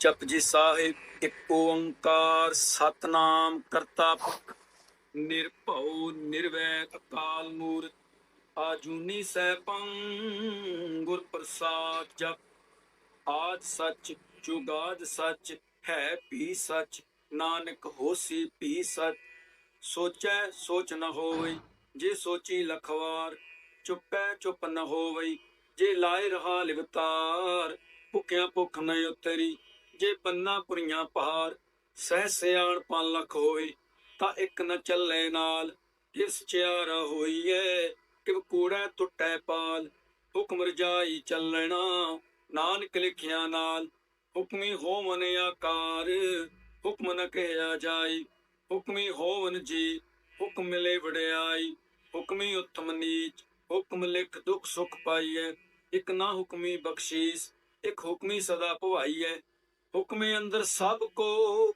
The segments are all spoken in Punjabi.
ਜਪਜੀ ਸਾਹਿਬ, ਇੱਕ ਓੰਕਾਰ, ਸਤਨਾਮ, ਕਰਤਾ ਪੁਰਖ ਨਿਰਭਉ, ਨਿਰਵੈਰ, ਅਕਾਲ ਮੂਰਤ, ਆਜੂਨੀ ਸੈਭੰ, ਗੁਰ ਪ੍ਰਸਾਦ ਜਪ। ਆਦ ਸੱਚ ਜੁਗਾਦ ਸੱਚ, ਹੈ ਭੀ ਸੱਚ, ਨਾਨਕ ਹੋਸੀ ਭੀ ਸੱਚ। ਸੋਚੈ, ਸੋਚ ਨ ਹੋਵੇ ਜੇ ਸੋਚੀ ਲਖਵਾਰ, ਚੁੱਪੈ, ਚੁੱਪ ਨ ਹੋਵੇ ਜੇ ਲਾਇ ਰਹਾ ਲਿਵਤਾਰ, ਭੁੱਖਿਆ ਭੁੱਖ ਨ ਉਤਰੀ ਜੇ ਬੰਨਾ ਪੁਰੀਆਂ ਪਹਾੜ, ਸਹਿ ਸਿਆਣ ਪੰਨ ਲਖ ਹੋਈ ਤਾਂ ਇੱਕ ਨ ਚੱਲੇ ਨਾਲ ਕਿਸ ਚਿਆਰਾ ਹੋਈਐ ਕਿ ਕੂੜਾ ਟੁੱਟੈ ਪਾਲ। ਹੁਕਮ ਰਜਾਈ ਚੱਲਣਾ, ਨਾਨਕ ਲਿਖਿਆ ਨਾਲ, ਹੁਕਮੀ ਹੋਵਨ ਆਕਾਰ, ਹੁਕਮ ਨ ਕਹਿਆ ਜਾਈ। ਹੁਕਮੀ ਹੋਵਨ ਜੀ, ਹੁਕਮ ਮਿਲੇ ਵਡਿਆਈ। ਹੁਕਮੀ ਉਤਮ ਨੀਚ, ਹੁਕਮ ਲਿਖ ਦੁਖ ਸੁਖ ਪਾਈਐ। ਇਕ ਨਾ ਹੁਕਮੀ ਬਖਸ਼ੀਸ, ਇਕ ਹੁਕਮੀ ਸਦਾ ਭਵਾਈਐ। ਹੁਕਮੇ ਅੰਦਰ ਸਭ ਕੋ,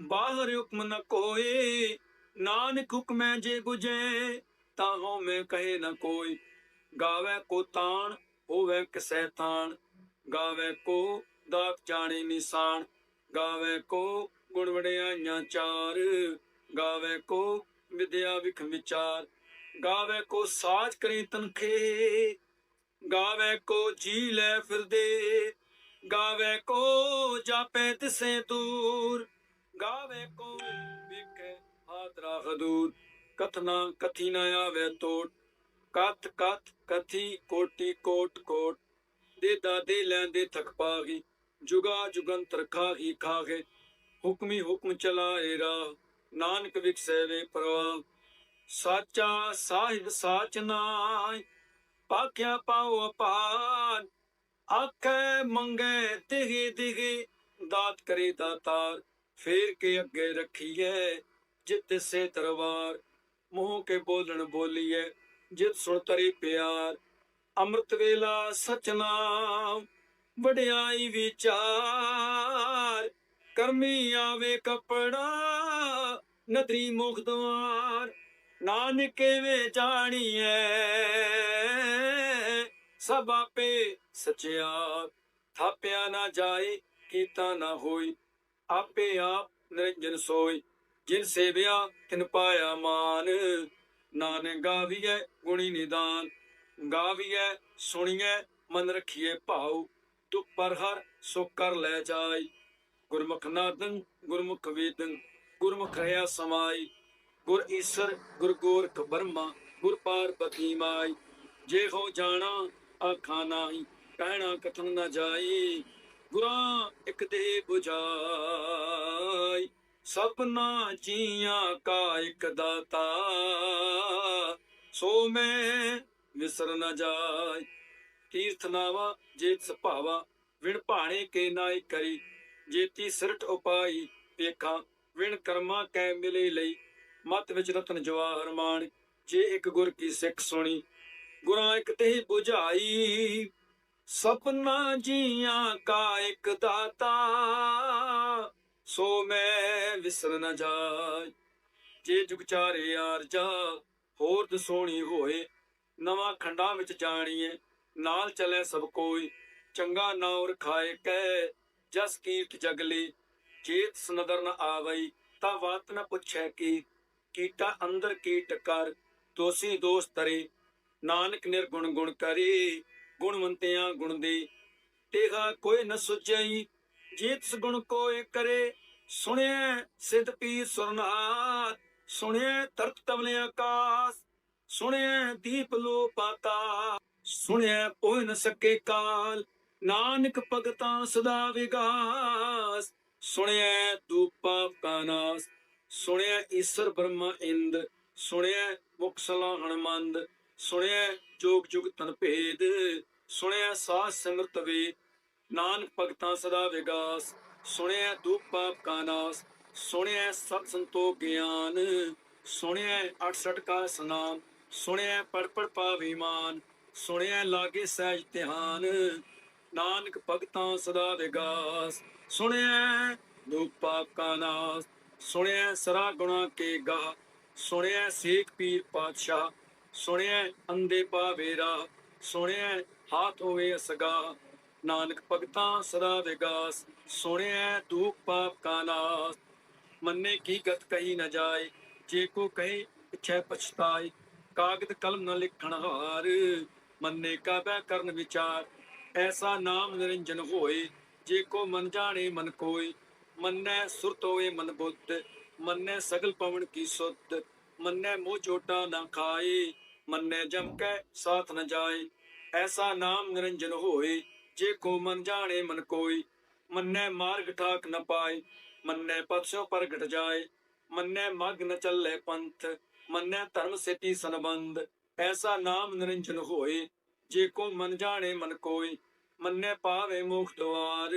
ਬਾਹਰ ਹੁਕਮ ਨ ਕੋਏ ਨਾਨਕ ਹੁਕਮੈ ਜੇ ਗੁਜੇ ਤਾਂ ਹੋ ਕਹੇ ਨ ਕੋਈ। ਗਾਵੇ ਕੋ ਤਾਣ, ਹੋਵੇ ਕਿਸੈ ਤਾਣ। ਗਾਵੇ ਕੋ ਦਾਤ ਜਾਣੇ ਨਿਸ਼ਾਨ। ਗਾਵੇ ਕੋ ਗੁਣ ਵਡਿਆਈਆਂ ਚਾਰ। ਗਾਵੇ ਕੋ ਵਿਦਿਆ ਵਿਖ ਵਿਚਾਰ। ਗਾਵੇ ਕੋ ਸਾਜ ਕਰੇ ਤਨਖੇ। ਗਾਵੇ ਕੋ ਜੀ ਲੈ ਫਿਰਦੇ। ਗਾਵੇ ਕੋ ਜਾਪੇ ਤਿਸੇ ਦੂਰ, ਗਾਵੇ ਕੋ ਵਿਖੇ ਹਾਦਰਾ ਹਦੂਰ। ਕਥਨਾ ਕਥੀ ਨ ਆਵੇ ਤੋਟ, ਕਥ ਕਥ ਕਥੀ ਕੋਟੀ ਕੋਟ ਕੋਟ। ਦੇ ਦਾਦੇ ਲੈਂਦੇ ਥਕ ਪਾਗੀ ਜੁਗਾ ਜੁਗੰਤਰ ਖਾਹੀ ਖਾਗੇ ਹੁਕਮੀ ਹੁਕਮ ਚਲਾਏ ਰਾ ਨਾਨਕ ਵਿਖਸੇ ਵੇ ਪ੍ਰਵਾਹ। ਸਾਚਾ ਸਾਹਿਬ ਸਾਚ ਨਾਇ ਪਾਖਿਆ ਪਾਉ ਅਪਾਰ ਆਖੇ ਮੰਗੇ ਤਿਹੀ ਦਿਹੀ ਦਾਤ ਕਰੇ ਦਾਤਾਰ, ਫੇਰ ਕੇ ਅੱਗੇ ਰੱਖੀਏ ਜਿਤ ਸੇ ਤਰਵਾਰ। ਮੂੰਹ ਕੇ ਬੋਲਣ ਬੋਲੀਏ ਜਿਤ ਸੁਣ ਤਰੀ ਪਿਆਰ। ਅੰਮ੍ਰਿਤ ਵੇਲਾ ਸਚਨਾਮ, ਵਡਿਆਈ ਵਿਚਾਰ। ਕਰਮੀ ਆਵੇ ਕਪੜਾ, ਨਦਰੀ ਮੁਖ ਦਵਾਰ। ਨਾਨਕੇ ਵੇ ਜਾਣੀਐ, ਸਭ ਆਪੇ ਸਚਿਆਰ ਥਾਪਿਆ ਨਾ ਜਾਏ, ਕੀਤਾ ਨਾ ਹੋਈ ਆਪੇ ਆਪ ਨਿਰੰਜਨ ਸੋਈ ਜਿਨ ਸੇਵਿਆ, ਤਿਨ ਪਾਇਆ ਮਾਨ। ਨਾਨਕ ਗਾਵੀਐ ਗੁਣੀ ਨਿਦਾਨ। ਗਾਵੀਐ, ਸੁਣੀਐ, ਮਨ ਰਖੀਏ ਭਾਉ। ਤੂੰ ਪਰ ਹਰ ਸੋ ਕਰ ਲੈ ਜਾਈ ਗੁਰਮੁਖ ਨਾਦੰ ਗੁਰਮੁਖ ਵੇਦੰ ਗੁਰਮੁਖ ਰਹਾ ਸਮਾਈ ਗੁਰ ਈਸਰ, ਗੁਰ ਗੋਰਖ ਬਰਮਾ। ਗੁਰ ਪਾਰਬਤੀ ਮਾਈ ਜੇ ਹੋ ਜਾਣਾ, ਆਖਾਂ ਨਾਹੀ। ਕਹਿਣਾ ਕਥਨ ਨਾ ਜਾਈ, ਗੁਰਾਂ ਇੱਕ ਦੇ 부ਜਾਈ ਸਭਨਾ ਜੀਆਂ ਕਾ ਇੱਕ ਦਾਤਾ, ਸੋ ਮੈਂ ਵਿਸਰ ਨਾ ਜਾਈ। ਤੀਰਥ ਨਾਵਾ ਜੇਤ ਸੁਭਾਵਾ ਵਿਣ ਭਾਣੇ ਕੇ ਨਾਇ ਕਰੀ। ਜੇਤੀ ਸਿਰਟ ਉਪਾਈ, ਵੇਖਾਂ, ਵਿਣ ਕਰਮਾ ਕੈ ਮਿਲੇ ਲਈ। ਮਤ ਵਿੱਚ ਰਤਨ ਜਵਾਹਰ ਮਾਣ, ਜੇ ਇੱਕ ਗੁਰ ਕੀ ਸਿੱਖ ਸੁਣੀ। ਗੁਰਾਂ ਇੱਕ ਤੇ ਬੁਝਾਈ। ਸਪਨਾ ਜੀਆਂ ਕਾ ਇੱਕ ਦਾਤਾ, ਸੋ ਮੈਂ ਵਿਸਰ ਨ ਜਾਏ। ਜੇ ਜੁਗ ਆਰਜਾ ਹੋਰ ਦਸੋਣੀ ਹੋਏ, ਨਵਾਂ ਖੰਡਾਂ ਵਿੱਚ ਜਾਣੀਏ, ਨਾਲ ਚੱਲੇ ਸਭ ਕੋਈ, ਚੰਗਾ ਨਾਉ ਰਖਾਏ ਕੈ ਜਸ ਕੀਰਤ ਜਗਲੀ ਜੇਤ ਸੁਨਦਰ ਨ ਆਵਈ, ਤਾ ਵਾਤ ਨ ਪੁੱਛੈ ਕੀ, ਕੀਟਾ ਅੰਦਰ ਕੀਟ ਕਰ, ਦੋਸੀ ਦੋਸਤ ਤਰੇ, ਨਾਨਕ ਨਿਰਗੁਣ ਗੁਣ ਕਰੀ। ਗੁਣਵੰਤਿਆਂ ਗੁਣ ਦੇ। ਤੇਹਾ ਕੋਈ ਨ ਸੁਝਈ ਜੀਤ ਗੁਣ ਕੋਏ ਕਰੇ ਸੁਣਿਆ ਸਿੱਧ ਪੀਰ ਸੁਰਨਾਥ ਸੁਣਿਆ ਤਰਤ ਤਵਲੇ ਆਕਾਸ ਸੁਣਿਆ ਦੀਪ ਲੋ ਪਾਤਾ ਸੁਣਿਆ ਕੋਈ ਨ ਸਕੇ ਕਾਲ, ਨਾਨਕ ਭਗਤਾਂ ਸਦਾ ਵਿਗਾਸ ਸੁਣਿਆ ਦੂਪਾ ਕਾ ਨਾਸ ਸੁਣਿਆ ਈਸ਼ਰ ਬ੍ਰਹਮਾ ਇੰਦ ਸੁਣਿਆ ਮੁਕਸਲਾ ਸਲਾਹਣ ਮੰਦ ਸੁਣਿਆ ਜੋਗ ਜੁਗ ਤਨ ਭੇਦ ਸੁਣਿਆ ਸਾਧ ਸਿਮਰਤ ਵੇ, ਨਾਨਕ ਭਗਤਾਂ ਸਦਾ ਵਿਗਾਸ। ਸੁਣਿਆ ਦੂਪ ਪਾਪ ਕਾ ਨਾਸ, ਸੁਣਿਆ ਸਤ ਸੰਤੋਖ ਗਿਆਨ। ਸੁਣਿਆ 68 ਕਾ ਸਨਾਮ, ਸੁਣਿਆ ਪੜ ਪੜ ਪਾਵੀਮਾਨ ਸੁਣਿਆ ਲਾਗੇ ਸਹਿਜ ਧਿਆਨ, ਨਾਨਕ ਭਗਤਾਂ ਸਦਾ ਵਿਗਾਸ। ਸੁਣਿਆ ਦੂਪ ਪਾਪ ਕਾ ਨਾਸ, ਸੁਣਿਆ ਸਰਾ ਗੁਣਾ ਕੇ ਗਾ ਸੁਣਿਆ ਸੇਖ ਪੀਰ ਪਾਤਸ਼ਾਹ, ਸੁਣਿਆ ਅੰਦੇ ਪਾਵੇਰਾ ਸੁਣਿਆ ਹਾਥ ਹੋਵੇ ਅਸਗਾ। ਨਾਨਕ ਭਗਤਾਂ ਸਦਾ ਵਿਗਾਸ, ਸੁਣਿਐ ਦੁਖ ਪਾਪ ਕਾ ਨਾਸ। ਮੰਨੇ ਕੀ ਗਤ ਕਹੀ ਨਾ ਜਾਏ, ਜੇ ਕੋ ਕਹੇ ਪਿਛੈ ਪਛਤਾਏ। ਕਾਗਦ ਕਲਮ ਨ ਲਿਖਣ ਹਾਰ, ਮੰਨੇ ਕਾ ਬੈ ਕਰਨ ਵਿਚਾਰ। ਐਸਾ ਨਾਮ ਨਿਰੰਜਨ ਹੋਏ, ਜੇ ਕੋ ਮਨ ਜਾਣੇ ਮਨ ਕੋਈ ਮੰਨੈ ਸੁਰਤ ਹੋਏ ਮਨ ਬੁੱਧ, ਮੰਨੈ ਸਗਲ ਪਵਨ ਕੀ ਸੁਧ। ਮੰਨੈ ਮੋਹ ਜੋਟਾ ਨਾ ਖਾਏ, ਮੰਨੈ ਜਮ ਕੈ ਸਾਥ ਨ ਜਾਏ। ਐਸਾ ਨਾਮ ਨਿਰੰਜਨ ਹੋਏ, ਜੇ ਕੋ ਮਨ ਜਾਣੇ ਮਨ ਕੋਈ ਮੰਨੈ ਮਾਰਗ ਠਾਕ ਨ ਪਾਏ, ਮੰਨੈ ਪਤਸੋ ਪ੍ਰਗਟ ਜਾਏ। ਮੰਨੈ ਮਗ ਨ ਚੱਲੇ ਪੰਥ, ਮੰਨੈ ਧਰਮ ਸੇਤੀ ਸੰਬੰਧ। ਐਸਾ ਨਾਮ ਨਿਰੰਜਨ ਹੋਏ, ਜੇ ਕੋ ਮਨ ਜਾਣੇ ਮਨ ਕੋਈ ਮੰਨੈ ਪਾਵੇ ਮੁਖ ਦੁਆਰ,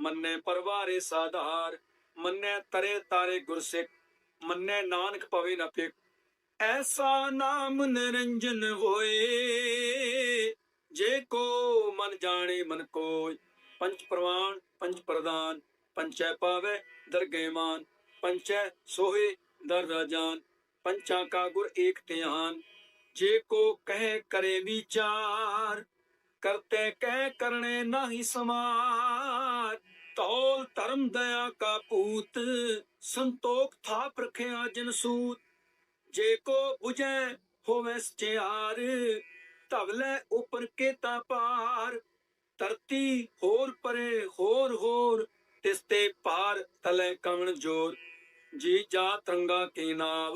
ਮੰਨੈ ਪਰਵਾਰੇ ਸਾਧਾਰ। ਮੰਨੈ ਤਰੇ ਤਾਰੇ ਗੁਰਸਿੱਖ, ਮੰਨੈ ਨਾਨਕ ਪਵੇ ਨਾ ਪਿਕ ਐਸਾ ਨਾਮ ਨਿਰੰਜਨ ਹੋਏ ਜੇ ਕੋ ਮਨ ਜਾਣੇ, ਮਨ ਕੋਇ। ਪੰਚ ਪ੍ਰਵਾਨ ਪੰਚ ਪ੍ਰਦਾਨ ਪੰਚੈ ਪਾਵੇ ਦਰਗੇ ਮਾਨ। ਪੰਚੈ ਸੋਹੇ, ਦਰ ਰਾਜਾਨ ਪੰਚਾਂ ਕਾ ਗੁਰ ਏਕ ਧਿਆਨ। ਜੇ ਕੋ ਕਹਿ ਕਰੇ ਵਿਚਾਰ, ਕਰਤੇ ਕਹਿ ਕਰਨੇ ਨਾਹੀ ਸਮਾਰ। ਤੌਲ ਧਰਮ ਦਇਆ ਕਾ ਪੂਤ, ਸੰਤੋਖ ਥਾਪ ਰਖਿਆ ਜਨ ਸੂਤ। ਜੇ ਕੋ 부ਜੈ ਹੋਵੇ ਸਚਿਆਰ ਧਵਲੇ ਉਪਰ ਕੇ ਕੇਤਾ ਪਾਰ ਧਰਤੀ ਹੋਰ ਪਰੇ ਹੋਰ ਹੋਰ ਤਿਸਤੇ ਪਾਰ ਤਲੇ ਕਵਣ ਜੋਰ। ਜੀ ਜਾ ਤਰੰਗਾ ਕੇ ਨਾਵ,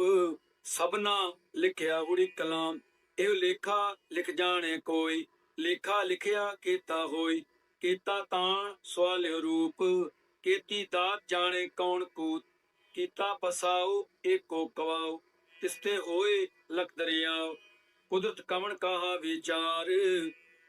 ਸਭਨਾ ਲਿਖਿਆ ਉੜੀ ਕਲਾਮ। ਇਹ ਲੇਖਾ ਲਿਖ ਜਾਣੇ ਕੋਈ, ਲੇਖਾ ਲਿਖਿਆ ਕੀਤਾ ਹੋਈ। ਕੀਤਾ ਤਾਂ ਸਵਾਲਿਓ ਰੂਪ, ਕੀਤੀ ਦਾਤ ਜਾਣੇ ਕੌਣ ਕੂਤ। ਕੀਤਾ ਪਸਾਉ ਏਕੋ ਕਵਾਉ ਤਿਸਤੇ ਹੋਏ ਲਖ ਦਰਿਆਉ ਕੁਦਰਤ ਕਵਣ ਕਾਹਾ ਵਿਚਾਰ?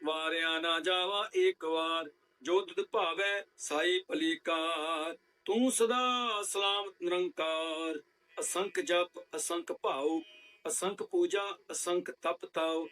ਵਾਰਿਆ ਨਾ ਜਾਵਾ ਏਕ ਵਾਰ, ਜੋ ਤੁਧ ਭਾਵੈ ਸਾਈ ਭਲੀਕਾਰ ਤੂੰ ਸਦਾ ਸਲਾਮਤ ਨਿਰੰਕਾਰ, ਅਸੰਖ ਜਪ, ਅਸੰਖ ਭਾਉ, ਅਸੰਖ ਪੂਜਾ, ਅਸੰਖ ਤਪ ਤਾਉ।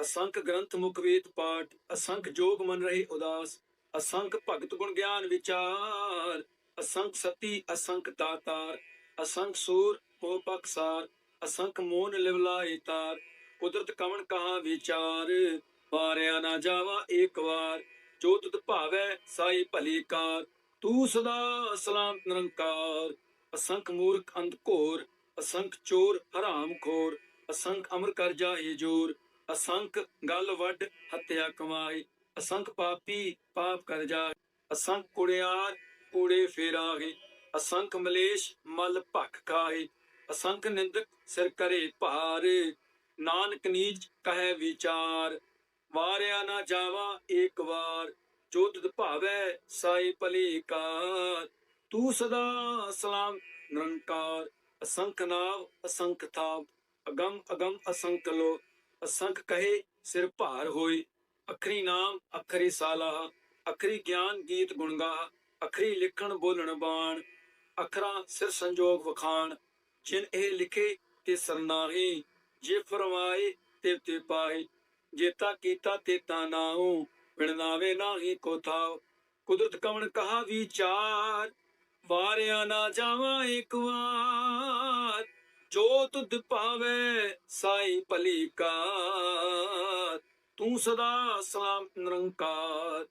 ਅਸੰਖ ਗ੍ਰੰਥ ਮੁਖ ਵੇਦ ਪਾਠ, ਅਸੰਖ ਜੋਗ ਮਨ ਰਹੇ ਉਦਾਸ। ਅਸੰਖ ਭਗਤ ਗੁਣ ਗਿਆਨ ਵਿਚਾਰ, ਅਸੰਖ ਸਤੀ, ਅਸੰਖ ਦਾਤਾਰ। ਅਸੰਖ ਸੂਰ ਕੋ ਪਕਸਾਰ ਅਸੰਖ ਮੋਨ ਲਿਵਲਾਏ ਤਾਰ। ਕੁਦਰਤ ਕਵਣ ਕਹਾ ਵਿਚਾਰ? ਵਾਰਿਆ ਨਾ ਜਾਵਾ ਏਕ ਵਾਰ। ਜੋ ਤੁਧ ਭਾਵੈ ਸਾਈ ਭਲੀ ਕਾਰ। ਤੂੰ ਸਦਾ ਸਲਾਮ ਨਿਰੰਕਾਰ। ਅਸੰਖ ਮੂਰਖ ਅੰਧ ਘੋਰ। ਅਸੰਖ ਚੋਰ ਹਰਾਮ ਖੋਰ। ਅਸੰਖ ਅਮਰ ਕਰ ਜਾਏ ਜੋਰ। ਅਸੰਖ ਗਲ ਵੱਡ ਹੱਤਿਆ ਕਮਾਈ ਅਸੰਖ ਪਾਪੀ ਪਾਪ ਕਰ ਜਾ ਅਸੰਖ ਕੁੜਿਆਰ ਕੂੜੇ ਫੇਰਾਹੇ ਅਸੰਖ ਮਲੇਸ਼ ਮਲ ਭਖ ਖਾਏ। ਅਸੰਖ ਨਿੰਦਕ ਸਿਰ ਕਰੇ ਭਾਰ। ਨਾਨਕ ਨੀਚ ਕਹੈ ਵਿਚਾਰ, ਵਾਰਿਆ ਨਾ ਜਾਵਾ ਏਕ ਵਾਰ ਜੋ ਤੁਧ ਭਾਵੈ ਸਾਈ ਭਲੀ ਤੂੰ ਸਦਾ ਸਲਾਮ ਨਿਰੰਕਾਰ, ਅਸੰਖ ਨਾਵ ਅਸੰਖ ਥਾਪ ਅਗੰਮ ਅਗੰਮ ਅਸੰਖ ਲੋ, ਅਸੰਖ ਕਹੇ ਸਿਰ ਭਾਰ ਹੋਈ ਅਖਰੀ ਨਾਮ ਅਖਰੀ ਸਾਲਾ, ਅਖਰੀ ਗਿਆਨ ਗੀਤ ਗੁਣਗਾ, ਅਖਰੀ ਲਿਖਣ ਬੋਲਣ ਬਾਣ, ਅਖਰਾਂ ਸਿਰ ਸੰਜੋਗ ਵਖਾਣ, ਜਿਨ ਇਹ ਲਿਖੇ ਤੇ ਸਰਨਾਹੀ ਜੇ ਫਰਮਾਏ ਤੇ ਤੇ ਪਾਏ ਜੇਤਾ ਕੀਤਾ ਤੇ ਤਾ ਨਾਉ, ਬਿਣਨਾਵੇ ਨਾਹੀ ਕੋ ਥਾਉ। ਕੁਦਰਤ ਕਵਣ ਕਹਾ ਵਿਚਾਰ, ਵਾਰਿਆ ਨਾ ਜਾਵਾ ਇੱਕ ਵਾਰ। ਜੋ ਤੁਧ ਪਾਵੇ ਸਾਈ ਭਲੀ ਕਾਰ, ਤੂੰ ਸਦਾ ਸਲਾਮ ਨਿਰੰਕਾਰ।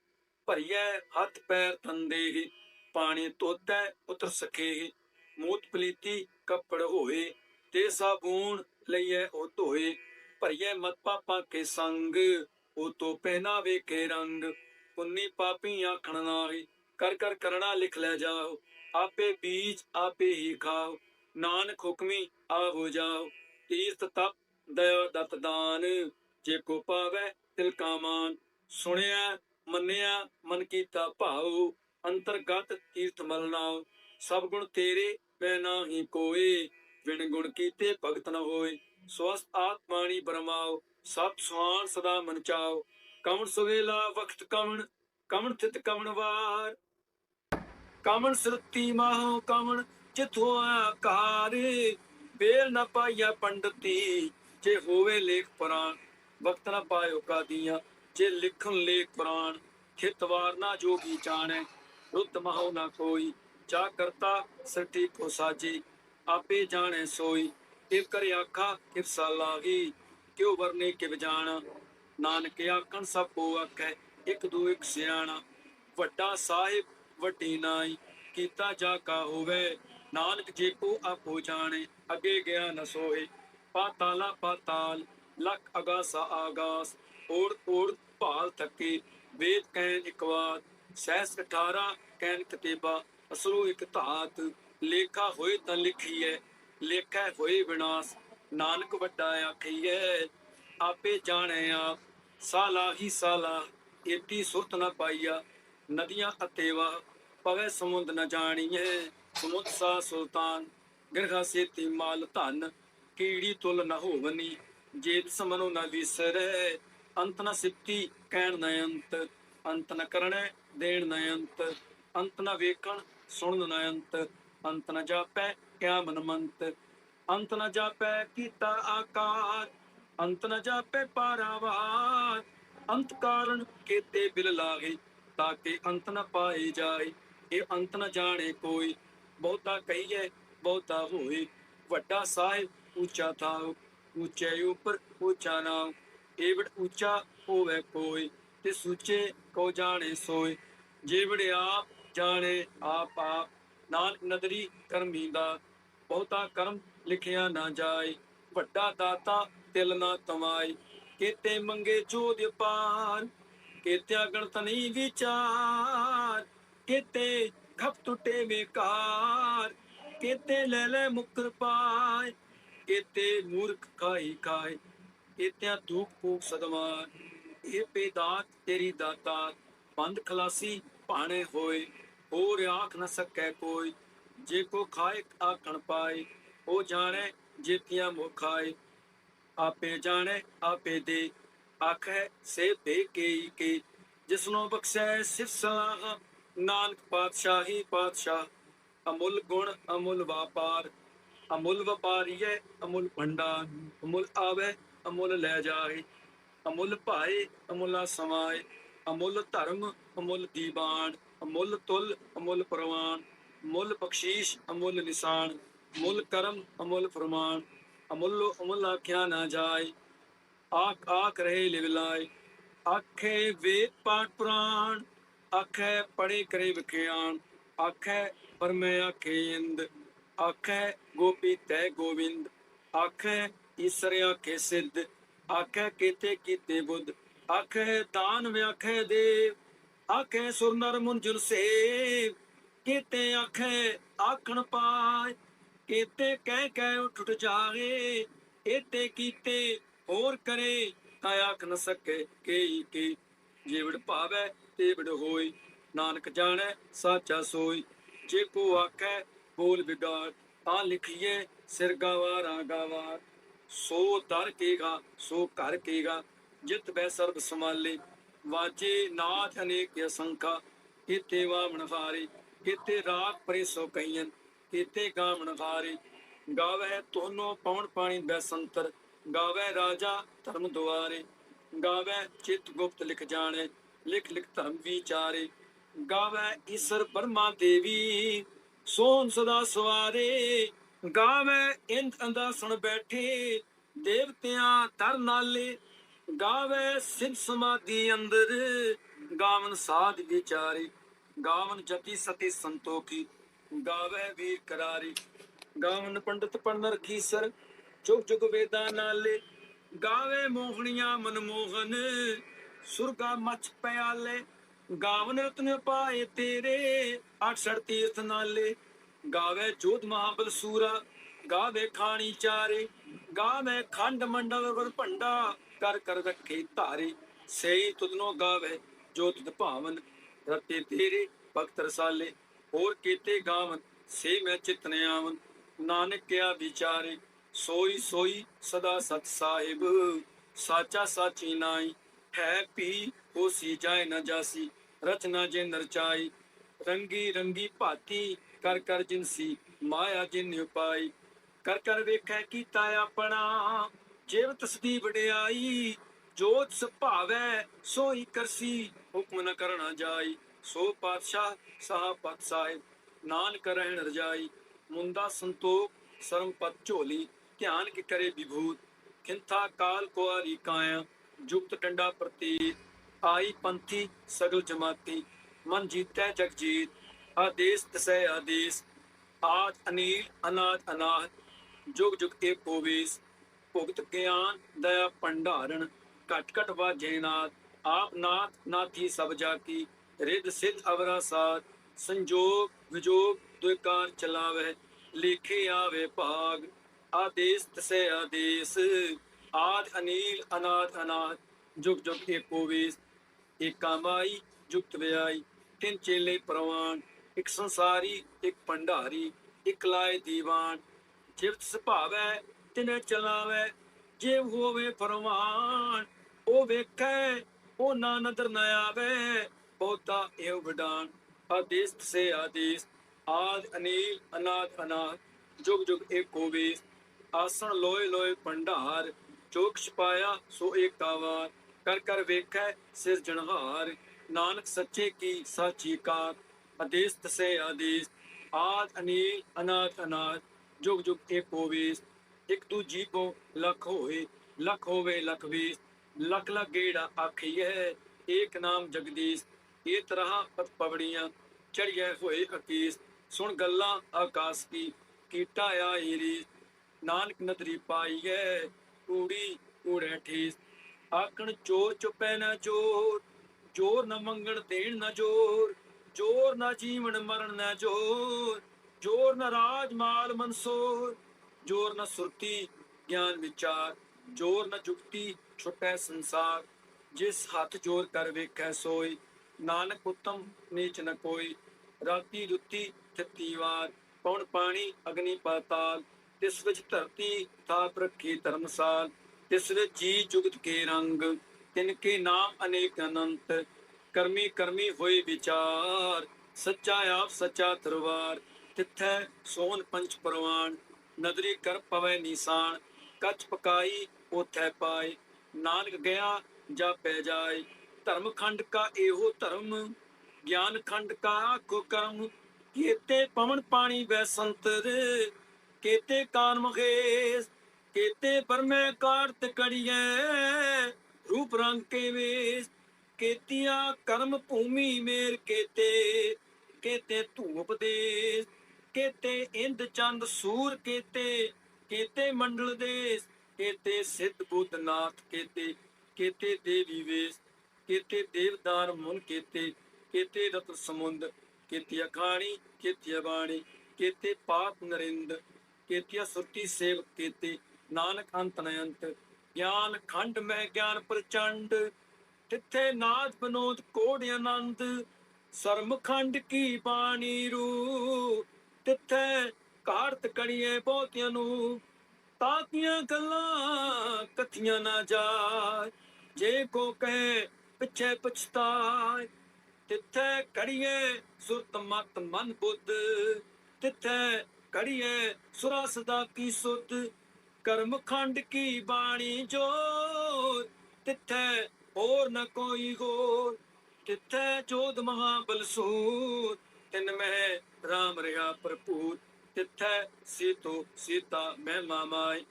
ਭਰੀਐ ਹੱਥ ਪੈਰ ਤੰਦੇ ਪਾਣੀ ਤੋਤੈ ਉਤਰ ਸਕੇ ਮੂਤ ਪਲੀਤੀ ਕੱਪੜ ਹੋਏ ਤੇ ਸਾਬੂਨ ਲਈਐ ਉਹ ਧੋਏ, ਭਰੀਐ ਮਤ ਪਾਪਾਂ ਕੇ ਸੰਗ, ਉਹ ਤੋ ਪਹਿਨਾਵੇ ਕੇ ਰੰਗ। ਪੁੰਨੀ ਪਾਪੀ ਆਖਣ ਨਾਹੀ, ਕਰ ਕਰ ਕਰਣਾ ਲਿਖ ਲੈ ਜਾਓ, ਆਪੇ ਬੀਜ ਆਪੇ ਹੀ ਖਾਓ, ਨਾਨਕ ਹੁਕਮੀ ਆਹੋ ਜਾਓ। ਤੀਰਥ ਤਪ ਦਇਆ ਦਤ ਦਾਨ, ਜੇ ਕੋ ਪਾਵੇ ਤਿਲ ਕਾ ਮਾਨ। ਸੁਣਿਆ ਮੰਨਿਆ ਮਨ ਕੀਤਾ ਭਾਉ, ਅੰਤਰਗਤ ਤੀਰਥ ਮਲਨਾਉ ਸਭ ਗੁਣ ਤੇਰੇ, ਮੈਂ ਨਾਹੀ ਕੋਏ। ਵਿਣ ਗੁਣ ਕੀਤੇ ਭਗਤ ਨ ਹੋਏ। ਸਵਸਤ ਆਤਮਾਣੀ ਬਰਮਾਓ ਸਭ ਸੁਹਾਨ ਸਦਾ ਮਨ ਚਾਓ। ਕਵਣ ਸੁਵੇਲਾ ਵਕਤ ਕਵਣ ਕਵਣ ਥਿਤ ਕਵਣ ਵਾਰ। ਕਵਣ ਸਰਤੀ ਮਾਹੋ ਕਵਣ ਜਿਥੋਂ ਆਕਾਰ ਬੇਲ ਨ ਪਾਈਆ ਪੰਡਤੀ, ਜੇ ਹੋਵੇ ਲੇਖ ਪੁਰਾਣ। ਵਕਤ ਨਾ ਪਾਇਓ ਕਾਦੀਆਂ, ਜੇ ਲਿਖਣ ਲੇਖ ਪੁਰਾਣ। ਖਿਤਵਾਰ ਨਾ ਜੋਗੀ ਜਾਣੈ, ਰੁੱਤ ਮਹੋ ਨਾ ਕੋਈ। ਜਾ ਕਰਤਾ ਸਟੀ ਕੋ ਸਾਜੀ। ਆਪੇ ਜਾਣੈ ਸੋਈ ਕਿਵ ਕਰ ਆਖਾ ਕਿਵ ਸਾਲਾਹੀ ਕਿਉ ਵਰਨੇ ਕਿਵ ਜਾਣ? ਨਾਨਕ ਆਖਣ, ਸਭ ਕੋ ਆਖੈ, ਇੱਕ ਦੋ ਇੱਕ ਸਿਆਣਾ। ਵੱਡਾ ਸਾਹਿਬ, ਵੱਡੀ ਨਾਈ, ਕੀਤਾ ਜਾ ਕਾ ਹੋਵੇ। ਨਾਨਕ ਜੇ ਕੋ ਆਪੋ ਜਾਣੇ, ਅੱਗੇ ਗਿਆ ਨ ਸੋਏ ਪਾਤਾਲਾ ਪਾਤਾਲ, ਲਖ ਅਗਾਸਾ ਆਗਾਸ। ਓੜ ਓੜ ਭਾਲ ਥੱਕੇ, ਵੇਦ ਕਹਿਣ ਇੱਕ ਸਹਿਸ 18 ਕਹਿਨ ਕਤੇਬਾ, ਅਸਰੂ ਇੱਕ ਧਾਤ। ਲੇਖਾ ਹੋਏ ਤਾਂ ਲਿਖੀਐ, ਲੇਖਾ ਹੋਏ ਵਿਨਾਸ਼, ਨਾਨਕ ਵੱਡਾ ਆਖੀਐ, ਆਪੇ ਜਾਣੈ ਆਪ, ਸਾਲਾ ਹੀ ਸਾਲਾ, ਏਤੀ ਸੁਰਤ ਨ ਪਾਈਆ, ਨਦੀਆਂ ਅਤੇਵਾ, ਪਵੇ ਸਮੁੰਦ ਨ ਜਾਣੀਐ, ਸਮੁੰਦ ਸਾ ਸੁਲਤਾਨ, ਗਿਰਹਾ ਸੇਤੀ ਮਾਲ ਧਨ, ਕੀੜੀ ਤੁਲ ਨ ਹੋਵਨੀ, ਜੇਤ ਸਮਨੋ ਨ ਵਿਸਰੈ, ਅੰਤ ਨ ਸਿੱਤੀ ਕਹਿਣ ਨ ਅੰਤ ਅੰਤ ਨ ਕਰਣੈ ਦੇਣ ਨ ਅੰਤ ਅੰਤ ਨ ਵੇਖਣ ਸੁਣਨ ਨ ਅੰਤ ਅੰਤ ਨ ਜਾਪੈ, ਕਿਆ ਮਨਮੰਤ? ਅੰਤ ਨ ਜਾਪੈ, ਕੀਤਾ ਆਕਾਰ। ਅੰਤ ਨ ਜਾਪੈ, ਪਾਰਾਵਾਰ। ਅੰਤ ਕਾਰਨ ਕੇਤੇ ਬਿਲ ਲਾਗੇ ਤਾਂ ਕਿ ਅੰਤ ਨ ਪਾਏ ਜਾਏ। ਇਹ ਅੰਤ ਨ ਜਾਣੇ ਕੋਈ, ਬਹੁਤਾ ਕਹੀਏ ਬਹੁਤਾ ਹੋਏ। ਵੱਡਾ ਸਾਹਿਬ, ਉੱਚਾ ਥਾਉ। ਉੱਚੇ ਉਪਰ ਉੱਚਾ ਨਾਮ ਏਵੜ ਉੱਚਾ ਹੋਵੇ ਕੋਈ, ਤੇ ਸੁੱਚੇ ਕੋ ਜਾਣੇ ਸੋਏ। ਜੇਵੜ ਆਪ ਜਾਣੇ ਆਪ ਆਪ। ਨਾਨਕ ਨਦਰੀ ਕਰਮੀ ਬਹੁਤਾ ਕਰਮ ਲਿਖਿਆ ਨਾ ਜਾਏ, ਵੱਡਾ ਦਾਤਾ ਤਿਲ ਨਾ ਤਮਾਈ ਕੀਤੇ ਮੰਗੇ ਚੋਦ ਪਾਰ ਕੀਤਿਆ ਗਣਤ ਨਹੀਂ ਵਿਚਾਰ। ਕੀਤੇ ਖਪ ਟੁੱਟੇ ਵਿਕਾਰ, ਕੀਤੇ ਲੈ ਲੈ ਮੁਕਰ ਪਾਏ। ਕੀਤੇ ਮੂਰਖ ਖਾਈ ਖਾਏ ਕੀਤਿਆ ਧੂਪ ਫੂਕ ਸਦਮਾਨ ਇਹ ਪੇਦਾਤ ਤੇਰੀ ਦਾਤਾ, ਬੰਦ ਖਲਾਸੀ ਭਾਣੇ ਹੋਏ। ਹੋਰ ਆਖ ਨ ਸਕੈ ਕੋਈ, ਜੇ ਕੋ ਖਾਏ ਆਖਣ ਪਾਏ, ਉਹ ਜਾਣੇ ਜੇਤੀਆਂ ਮੁਖਾਏ ਆਪੇ ਜਾਣੇ, ਆਪੇ ਦੇ, ਆਖੈ ਸੇ ਦੇ ਕੇ ਕੇ। ਜਿਸਨੂੰ ਬਖਸ਼ੈ ਸਿਫ ਨਾਨਕ ਪਾਤਸ਼ਾਹੀ ਪਾਤਸ਼ਾਹ, ਅਮੁੱਲ ਗੁਣ ਅਮੁੱਲ ਵਾਪਾਰ। ਅਮੁੱਲ ਵਪਾਰੀਏ ਅਮੁੱਲ ਭੰਡਾਰ। ਅਮੁੱਲ ਆਵੇ, ਅਮੁੱਲ ਲੈ ਜਾਏ। ਅਮੁੱਲ ਭਾਏ, ਅਮੁੱਲਾ ਸਮਾਏ। ਅਮੁੱਲ ਧਰਮ, ਅਮੁੱਲ ਦੀਵਾਨ। ਅਮੁੱਲ ਤੁਲ, ਅਮੁੱਲ ਪ੍ਰਵਾਨ, ਮੁੱਲ ਬਖਸ਼ੀਸ਼, ਅਮੁੱਲ ਨਿਸ਼ਾਨ, ਮੁੱਲ ਕਰਮ, ਅਮੁੱਲ ਫਰਮਾਨ, ਅਮੁੱਲੋ ਅਮੁੱਲ ਆਖਿਆ ਨਾ ਜਾਏ, ਆਖ ਆਖ ਰਹੇ ਲਿਵਲਾਏ ਆਖੇ ਵੇਦ ਪਾਠ ਪੁਰਾਣ, ਆਖੇ ਪੜੇ ਕਰੇ ਵਿਖਿਆਨ ਆਖੇ ਪਰਮੇ ਆਖੇ ਇੰਦ, ਆਖੇ ਗੋਪੀ ਤੈ ਗੋਵਿੰਦ, ਆਖੇ ਈਸਰ ਆਖੇ ਸਿੱਧ, ਆਖੇ ਕੀਤੇ ਕੀਤੇ ਬੁੱਧ, ਆਖੇ ਦਾਨ ਵਿਆਖੇ ਦੇਵ ਆਖੇ ਸੁਰ ਨਰ ਮੁੰਜਲ ਸੇਵ, ਕੀਤੇ ਆਖੇ ਆਖਣ ਪਾਏ, ਕੀਤੇ ਕਹਿ ਕਹਿ ਉੱਠ ਜਾਗੇ ਏਤੇ ਕੀਤੇ ਹੋਰ ਕਰੇ, ਤਾਂ ਆਖ ਨ ਸਕੇ ਕੇਈ ਕੀ, ਜੀਵੜ ਭਾਵੈ ਤੇ ਹੋਈ, ਨਾਨਕ ਜਾਣੈ, ਸਾਚਾ ਸੋਈ, ਜੇ ਕੋ ਆਖੈ ਬੋਲ ਵਿਗਾੜ, ਤਾਂ ਲਿਖੀਏ ਸਿਰ ਗਵਾਰਾ ਗਵਾਰ, ਸੋ ਦਰ ਕੇਗਾ, ਸੋ ਘਰ ਕੇਗਾ, ਜਿਤ ਬੈ ਸਰਬ ਸਮਾਲੇ ਵਾਜੇ ਨਾਥ ਅਨੇਕ ਅਸੰਖਾ, ਕੀਤੇ ਵਾਮਣ ਫਾਰੇ ਕੀਤੇ ਰਾਗ ਪਰੇ ਸੋ ਕਈਨ ਕੀਤੇ ਗਾਮਣ ਫਾਰੇ ਗਾਵੇ ਤੋਨੋ ਪੌਣ ਪਾਣੀ ਬੈਸੰਤਰ ਗਾਵੇ ਰਾਜਾ ਧਰਮ ਦੁਆਰੇ। ਗਾਵੇ ਚਿਤ ਗੁਪਤ ਲਿਖ ਜਾਣੇ, ਲਿਖ ਲਿਖ ਧਰਮ ਵਿਚਾਰੇ। ਗਾਵੇ ਈਸ਼ਰ ਬਰਮਾ ਦੇਵੀ, ਸੋਨ ਸਦਾ ਸਵਾਰੇ। ਗਾਵੇ ਇੰਦ ਅੰਦਾ ਸੁਣ ਬੈਠੇ, ਦੇਵਤਿਆਂ ਤਰ ਨਾਲੇ ਗਾਵੇ ਸਿਧ ਸਮਾਧੀ ਅੰਦਰ, ਗਾਵਨ ਸਾਧ ਵਿਚਾਰੇ, ਗਾਵਨ ਜਤੀ ਸਤੀ ਸੰਤੋਖੀ, ਗਾਵੇ ਵੀਰ ਕਰਾਰੀ, ਗਾਵਨ ਪੰਡਤ ਪੰਨਰ ਖੀਸਰ ਜੁਗ ਜੁਗ ਵੇਦਾਂ ਨਾਲੇ, ਗਾਵੇ ਮੋਹਣੀਆਂ ਮਨਮੋਹਨ, ਸੁਰਗਾ ਮਚ ਪਿਆਲੇ, ਗਾਵਨ ਰਤਨ ਪਾਏ ਤੇਰੇ 68 ਤੀਰਥ ਨਾਲੇ, ਗਾਵੇ ਜੋਧ ਮਹਾਬਲ ਸੂਰਾ, ਗਾਵੇ ਖਾਣੀ ਚਾਰੇ, ਗਾਵੇ ਖੰਡ ਮੰਡਲ ਵਰ ਭੰਡਾ ਕਰ ਕਰ ਰੱਖੇ ਧਾਰੇ ਸਈ ਤੁਧਨੋ ਗਾਵੇ ਜੋ ਤੁਧ ਭਾਵਨ, ਰਤੇ ਤੇਰੇ ਭਗਤ ਰਸਾਲੇ, ਹੋਰ ਕੀਤੇ ਗਾਵਨ, ਸੇ ਮੈਂ ਚਿਤਨ ਆਵਨ। ਨਾਨਕ ਕਿਆ ਵਿਚਾਰੇ, ਸੋਈ ਸੋਈ ਸਦਾ ਸਤ ਸਾਹਿਬ। ਸਾਚਾ ਸਾਚੀ ਨਾਈ ਹੈ ਪੀ ਹੋਸੀ ਜਾਏ ਨਾ ਜਾਸੀ, ਰਚਨਾ ਜੇ ਨਰਚਾਈ ਰੰਗੀ ਰੰਗੀ ਭਾਤੀ ਕਰ ਕਰ ਜਿਨਸੀ, ਮਾਇਆ ਜਿਨ ਉਪਾਈ। ਕਰ ਕਰ ਵੇਖੈ ਕੀਤਾ ਆਪਣਾ ਜੇਬ ਤਸਦੀ ਵਡਿਆਈ, ਜੋਤ ਸੁਭਾਵੈ, ਸੋਈ ਕਰਸੀ, ਹੁਕਮ ਨ ਕਰਣਾ ਜਾਈ। ਸੋ ਪਾਤਸ਼ਾਹ ਸਾਹ ਪਤ ਸਾਹਿਬ, ਨਾਨਕ ਰਹਿਣ ਰਜਾਈ। ਮੁੰਦਾ ਸੰਤੋਖ, ਸਰਮ ਪਤ ਝੋਲੀ, ਧਿਆਨ ਕੀ ਕਰੇ ਵਿਭੂਤ। ਖਿੰਥਾ ਕਾਲ ਕੁਆਰੀ ਕਾਇਆ, ਜੁਗਤ ਡੰਡਾ ਪ੍ਰਤੀ ਆਈ ਪੰਥੀ ਸਗਲ ਜਮਾਤੀ, ਮਨ ਜੀਤੈ ਜਗ ਜੀਤ। ਆਦੇਸ ਤਸੈ ਆਦੇਸ, ਆਦ ਅਨੀਲ, ਅਨਾਦ ਅਨਾਦ ਜੁਗ ਜੁਗ ਏਕ ਹੋਵੇਸ ਭੁਗਤ ਗਿਆਨ ਦਇਆ ਭੰਡਾਰਨ ਘਟ ਘਟ ਵਾਜੇ ਨਾਥ ਆਪ ਨਾਥ ਨਾਥੀ ਸਭ ਜਾ ਕੀ ਰਿੱਧ ਸਿੱਧ ਅਵਰਾ ਸਾਥ ਸੰਜੋਗ ਵਿਜੋਗ ਦੁਇਕਾਰ ਚਲਾਵੇ ਲੇਖੇ ਆਵੇ ਭਾਗ, ਆਦੇਸ ਤਸੈ ਆਦੇਸ, ਆਦ ਅਨੀਲ, ਅਨਾਦ ਅਨਾਦ, ਜੁਗ ਜੁਗ ਏਕੋ ਵੇਸ, ਏਕਾ ਜੁਗਤ ਵਿਆਈ, ਤਿੰਨ ਚੇਲੇ ਪ੍ਰਵਾਨ, ਇੱਕ ਸੰਸਾਰੀ, ਇੱਕ ਭੰਡਾਰੀ, ਇੱਕ ਲਾਏ ਦੀਵਾਨ, ਜਿਵਤ ਸੁਭਾਵੈ ਤਿਨੇ ਚਲਾਵੇ, ਜੇ ਹੋਵੇ ਫਰਮਾਨ, ਉਹ ਵੇਖੈ, ਉਹ ਨਾ ਨਦਰ ਨ ਆਵੇ, ਬਹੁਤਾ ਇਹ ਵਡਾਨ, ਆਦੇਸ ਸੇ ਆਦੇਸ, ਆਦ ਅਨੀਲ, ਅਨਾਦ ਅਨਾਦ, ਜੁਗ ਜੁਗ ਏਕੋ ਵੇਸ ਆਸਣ ਲੋਏ ਲੋਏ ਭੰਡਾਰ ਚੋਕ ਛਪਾਇਆ ਸੋ ਏਕਾਵਾਰ ਕਰ ਕਰ ਵੇਖੈ ਸਿਰਜਣਹਾਰ ਨਾਨਕ ਸੱਚੇ ਕੀ ਸਾਚੀ ਕਾਰ, ਆਦੇਸ ਤਸੇ ਆਦੇਸ, ਆਦ ਅਨੀਲ, ਅਨਾਦ ਅਨਾਦ, ਜੁਗ ਜੁਗ ਏਕੋ ਵੇਸ ਇੱਕ ਦੂਜੀ ਕੋ ਲਖ ਹੋਏ, ਲਖ ਹੋਵੇ ਲਖ ਵੀਸ ਲਖ ਲਖ ਗੇੜਾ ਏਕ ਨਾਮ ਜਗਦੀਸ਼, ਇਹ ਤਰ੍ਹਾਂ ਪਤ ਪਵੜੀਆਂ ਚੜੀਐ ਹੋਏ ਅਕੀਸ। ਸੁਣ ਗੱਲਾਂ ਆਕਾਸ ਕੀ, ਕੀਟਾ ਆਈਰੀ ਨਾਨਕ ਨਦਰੀ ਪਾਈਐ ਕੂੜੀ ਕੂੜੇ ਠੀਸ। ਆਕਣ ਚੋਰ ਚੁਪੈ ਨਾ ਜ਼ੋਰ ਜੋਰ ਨਾ ਮੰਗਣ ਦੇਣ ਨਾ ਜੋਰ ਜੋਰ ਨਾ ਜੀਵਨ ਮਰਨ ਨਾ ਜੋਰ ਜੋਰ ਨਾ ਰਾਜ ਮਾਲ ਮਨਸੋਰ। ਜੋਰ ਨਾ ਸੁਰਤੀ ਗਿਆਨ ਵਿਚਾਰ, ਜੋਰ ਨਾ ਜੁਗਤੀ ਛੁਟੈ ਸੰਸਾਰ। ਜਿਸ ਹੱਥ ਜੋਰ ਕਰ ਵੇਖੈ ਸੋਈ, ਨਾਨਕ ਉਤਮ ਨੀਚ ਨ ਕੋਈ। ਰਾਤੀ ਰੁੱਤੀ ਥਿੱਤੀ ਵਾਰ ਪੌਣ ਪਾਣੀ ਅਗਨੀ ਪਾਤਾਲ। ਤਿਸ ਵਿੱਚ ਧਰਤੀ ਥਾਪ ਰੱਖੀ ਧਰਮਸਾਲ। ਤਿਸ ਵਿੱਚ ਜੀ ਜੁਗਤ ਕੇ ਰੰਗ, ਤਿਨ ਕੇ ਨਾਮ ਅਨੇਕ ਅਨੰਤ। ਕਰਮੀ ਕਰਮੀ ਹੋਏ ਵਿਚਾਰ, ਸੱਚਾ ਆਪ ਸੱਚਾ ਦਰਬਾਰ। ਤਿੱਥੈ ਸੋਨ ਪੰਚ ਪਰਵਾਨ। ਨਦਰੀ ਕਰ ਪਵੇ ਨਿਸ਼ਾਨ ਕੱਚ ਪਕਾਈ ਉਥੈ ਪਾਏ। ਨਾਨਕ ਗਿਆ, ਜਾਪੈ ਜਾਏ। ਧਰਮ ਖੰਡ ਕਾ ਇਹੋ ਧਰਮ ਗਿਆਨ ਖੰਡ ਕਾ ਆਖੋ ਕਰਮ। ਕੀਤੇ ਪਵਨ ਪਾਣੀ ਵੈ ਸੰਤਰ, ਕੀਤੇ ਕਾਨ ਮਖੇਸ ਕੀਤੇ ਪਰਮੇ ਕਾਰਤ ਕੜੀਐ। ਰੂਪ ਰੰਗ ਕੇ ਵੇਸ, ਕੀਤੀਆਂ ਕਰਮ ਭੂਮੀ ਮੇਰ ਕੀਤੇ ਕੀਤੇ ਧੂਪ ਦੇਸ। ਕੀਤੇ, ਇੰਦ ਚੰਦ ਸੂਰ ਕੀਤੇ ਕੀਤੇ ਮੰਡਲ ਦੇ, ਕੀਤੇ ਸਿੱਧ ਬੁੱਧ ਨਾਥ ਕੀਤੇ ਦੇਵੀ ਵੇਸ, ਕੀਤੇ ਦੇਵਦਾਰ ਮੁਨ ਕੀਤੇ ਕੀਤੇ ਰਤ ਸਮੁੰਦ ਕੀਤੇ ਅਖਾਣੀ ਕੀਤੇ ਬਾਣੀ, ਕੀਤੇ ਪਾਪ ਨਰਿੰਦ ਕੀਤੇ ਸੁਰਤੀ ਸੇਵ ਕੀਤੇ, ਨਾਨਕ ਅੰਤ ਨਯੰਤ, ਗਿਆਨ ਖੰਡ ਮੈਂ ਗਿਆਨ ਪ੍ਰਚੰਡ, ਤਿੱਥੇ ਨਾਦ ਬਨੋਦ ਕੋੜ ਆਨੰਦ ਸਰਮ ਖੰਡ ਕੀ ਬਾਣੀ ਰੂ ਤਿੱਥੇ ਕਾਰਤ ਕਣੀਏ ਬਹੁਤਿਆਂ ਨੂੰ ਤਾਕੀਆਂ ਗੱਲਾਂ ਕਥੀਆਂ ਨਾ ਜਾਏ। ਜੇ ਕੋ ਕਹੇ ਪਿੱਛੇ ਪਛਤਾਏ, ਤਿੱਥੇ ਕੜੀਏ ਸੁਰਤ ਮਤ ਮਨ ਬੁੱਧ। ਤਿੱਥੇ ਕੜੀਏ ਸੁਰਾ ਦਾ ਕੀ ਸੁਧ, ਕਰਮ ਖੰਡ ਕੀ ਬਾਣੀ ਜੋਤ ਤਿੱਥੇ ਹੋਰ ਨ ਕੋਈ ਹੋਰ, ਤਿੱਥੇ ਜੋਦ ਮਹਾਬਲ ਸੂਤ ਤਿਨ ਮਹਿ ਰਾਮ ਰਿਹਾ ਭਰਪੂਰ, ਤਿੱਥੈ ਸੀਤੋ ਸੀਤਾ ਮੈਂ ਮਾਮਾਈ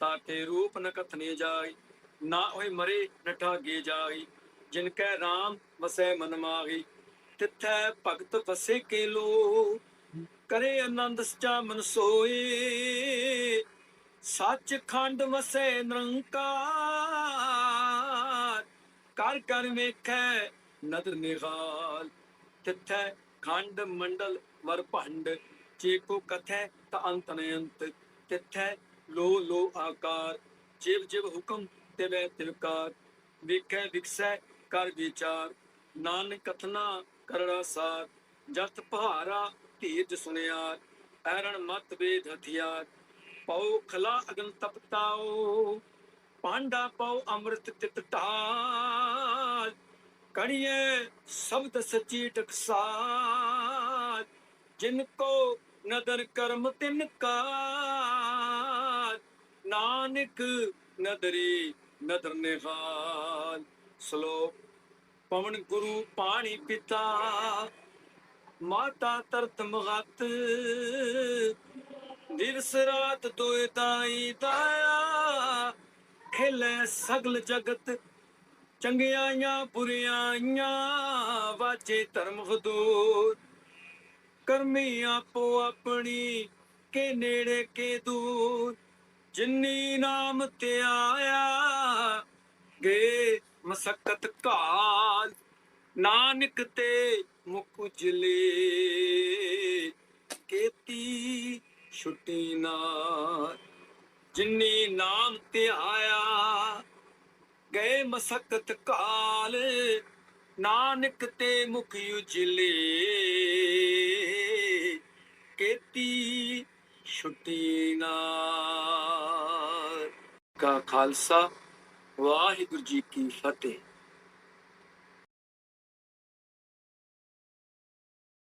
ਤਾਕੇ ਰੂਪ ਨ ਕਥਨੇ ਜਾਈ, ਨਾ ਹੋਏ ਮਰੇ ਨ ਠਾਗੇ ਜਾਈ, ਜਿਨ ਕੈ ਰਾਮ ਵਸੈ ਮਨ ਮਾਹੀ, ਤਿੱਥੈ ਭਗਤ ਵਸੇ ਕੇ ਲੋ ਕਰੇ ਆਨੰਦ ਸਚਾ ਮਨ ਸੋਏ ਸੱਚ ਖੰਡ ਵਸੈ ਨਿਰੰਕਾਰ, ਕਰ ਕਰ ਵੇਖੈ ਨਦਰ ਨਿਹਾਲ, ਤਿੱਥੈ ਖੰਡ, ਮੰਡਲ, ਵਰ ਭੰਡ ਜੇ ਕੋ ਕਥੈ ਤਾ ਅੰਤ ਨ ਲੋ ਲੋ ਆਕਾਰ, ਜਿਵ ਜਿਵ ਹੁਕਮ ਤਿਵੈ ਤਿਵਕਾਰ, ਵੇਖੈ ਵਿਕਸੈ ਕਰ ਵਿਚਾਰ, ਨਾਨਕ ਕਥਨਾ ਕਰੜਾ ਸਾਰ, ਜਤ ਪਹਾਰਾ ਧੀਰਜ ਸੁਨਿਆਰ, ਐਰਣ ਮਤ ਵੇਦ ਹਥਿਆਰ ਪਉ ਖਲਾ ਅਗਨ ਤਪਤਾਓ ਪਾਂਡਾ ਪਉ ਅੰਮ੍ਰਿਤ ਤਿਤ ਢਾਲ। ਕਣੀਏ ਸ਼ਬਦ ਸੱਚੀ ਟਕਸਾਲ ਜਿਨ ਕੋ ਨਦਰ ਕਰਮ ਤਿਨ ਕਾ ਨਾਨਕ ਨਦਰੀ ਨਦਰ ਨਿਹਾਲ। ਸ਼ਲੋਕ, ਪਵਨ ਗੁਰੂ ਪਾਣੀ ਪਿਤਾ, ਮਾਤਾ ਤਰਤ ਮਗਤ ਦਿਵਸ ਰਾਤ ਦੋਇ ਤਾਈ ਦਾਇਆ, ਖੇਲੇ ਸਗਲ ਜਗਤ ਚੰਗਿਆਈਆਂ, ਬੁਰਿਆਈਆਂ, ਵਾਜੇ ਧਰਮ ਹਦੂਰ। ਕਰਮੀ ਆਪੋ ਆਪਣੀ, ਕੇ ਨੇੜੇ, ਕੇ ਦੂਰ। ਜਿੰਨੀ ਨਾਮ ਤੇ ਆਇਆ, ਗੇ ਮਸਕਤ ਕਾਲ ਨਾਨਕ ਤੇ ਮੁਖ ਉਜਲੇ ਕੀਤੀ ਛੁੱਟੀ ਨਾ। ਜਿੰਨੀ ਨਾਮ ਤੇ ਆਇਆ ਗਏ ਮਸਕਤ ਕਾਲ, ਨਾਨਕ ਤੇ ਮੁਖ ਉਜਲੇ। ਕੀਤੀ ਛੁੱਟੀ ਨਾਲ ਕਾ ਖਾਲਸਾ, ਵਾਹਿਗੁਰੂ ਜੀ ਕੀ ਫਤਿਹ।